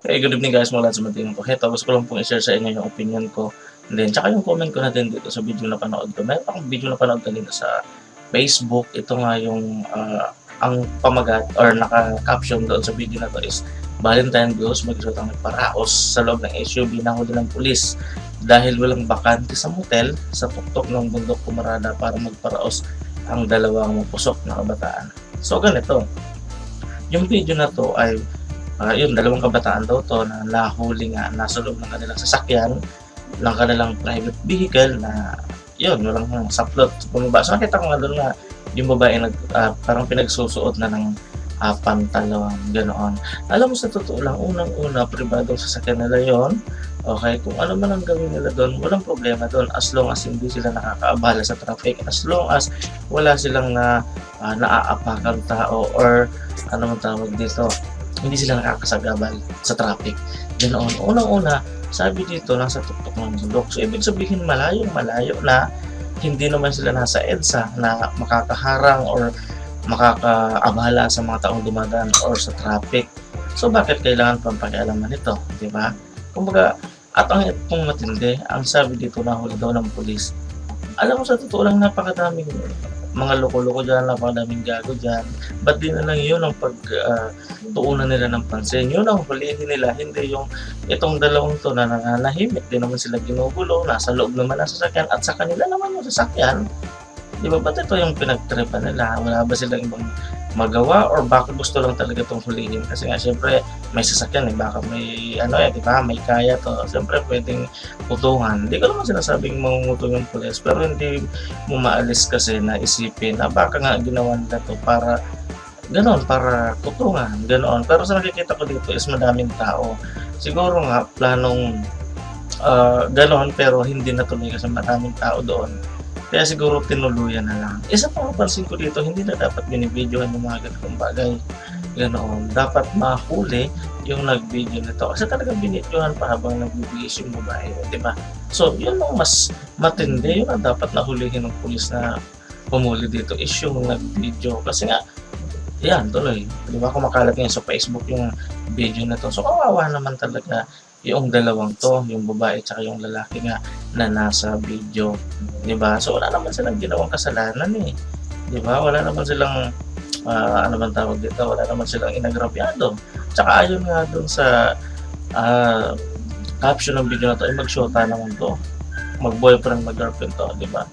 Hey, good evening guys, mula sa matingin ko. Heto, gusto ko lang pong i-share sa inyo yung opinion ko. And then, tsaka yung comment ko na din dito sa video na panood ko. Meron akong video na panood kanina sa Facebook. Ito nga yung ah, ang pamagat or naka-caption doon sa video na to is Valentine Girls magsuot ang nagparaos sa loob ng SUV na huli ng pulis dahil walang bakante sa motel sa tuktok ng bundok kumarada para magparaos ang dalawang pusok na kabataan. So ganito, yung video na to ay Ah, yun, dalawang kabataan daw to na nahuli nga nasa loob ng kanilang sasakyan ng kanilang private vehicle na yun, walang saplot bumaba. So nakita ko nga doon nga yung babae nag, ah, parang pinagsusuot na ng ah, pantalon, ganoon. Alam mo sa totoo lang, unang-una, pribadong sasakyan nila yon Okay, kung ano man ang gawin nila doon, walang problema doon as long as hindi sila nakakaabala sa traffic, as long as wala silang na uh, naaapakan tao or ano man tawag dito, hindi sila nakakasagabal sa traffic. Ganoon. Unang-una, sabi dito, nasa tuktok ng bundok. So, ibig sabihin, malayo, malayo na hindi naman sila nasa EDSA na makakaharang or makakaabala sa mga taong dumadaan or sa traffic. So, bakit kailangan pang pakialaman ito? Di ba? Kumbaga, at ang itong matindi, ang sabi dito na huli daw ng pulis, alam mo sa totoo lang napakadaming mga loko-loko dyan, napakadaming gago dyan. Ba't di na lang yun ang pag ah, tuunan nila ng pansin. Yun ang hulihin nila, hindi yung itong dalawang to na nananahimik. Di naman sila ginugulo, nasa loob naman ng sasakyan at sa kanila naman yung sasakyan. Di ba? Ba't ito yung pinagtripan nila? Wala ba silang ibang magawa or baka gusto lang talaga itong hulihin? Kasi nga, syempre, may sasakyan eh. Baka may, ano eh, di ba? May kaya to. Syempre, pwedeng putuhan. Hindi ko naman sinasabing mangungutong yung pulis, pero hindi mo maalis kasi na isipin na baka nga ginawa nila to para ganon, para kutungan, ganon. Pero sa nakikita ko dito is madaming tao. Siguro nga, planong ah, ganon, pero hindi natuloy kasi maraming tao doon. Kaya siguro tinuluyan na lang. Isa pang napansin ko dito, hindi na dapat binibidyohan yung mga ganitong bagay. Ganoon. Dapat mahuli yung nag-video nito. Kasi talagang binidyohan pa habang nagbibigis yung babae. Di ba? So, yun ang mas matindi. Yun ang dapat nahulihin ng pulis na pumuli dito is yung nag-video. Kasi nga, yan, tuloy. Di ba, kumakalat ngayon sa Facebook yung video na to. So, kawawa naman talaga yung dalawang to, yung babae at yung lalaki nga na nasa video. Di ba? So, wala naman silang ginawang kasalanan eh. Di ba? Wala naman silang, ah, ano man tawag dito, wala naman silang inagrabyado. Tsaka ayon nga dun sa ah, caption ng video na to, ay mag-shota naman to. Mag-boyfriend, mag-girlfriend to, di ba?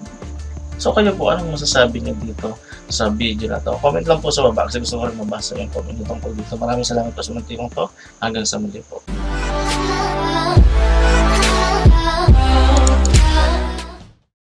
So kayo po, anong masasabi niyo dito sa video na to? Comment lang po sa baba kasi gusto ko rin mabasa yung comment niyo tungkol dito. Maraming salamat po sa mga to. Hanggang sa muli po.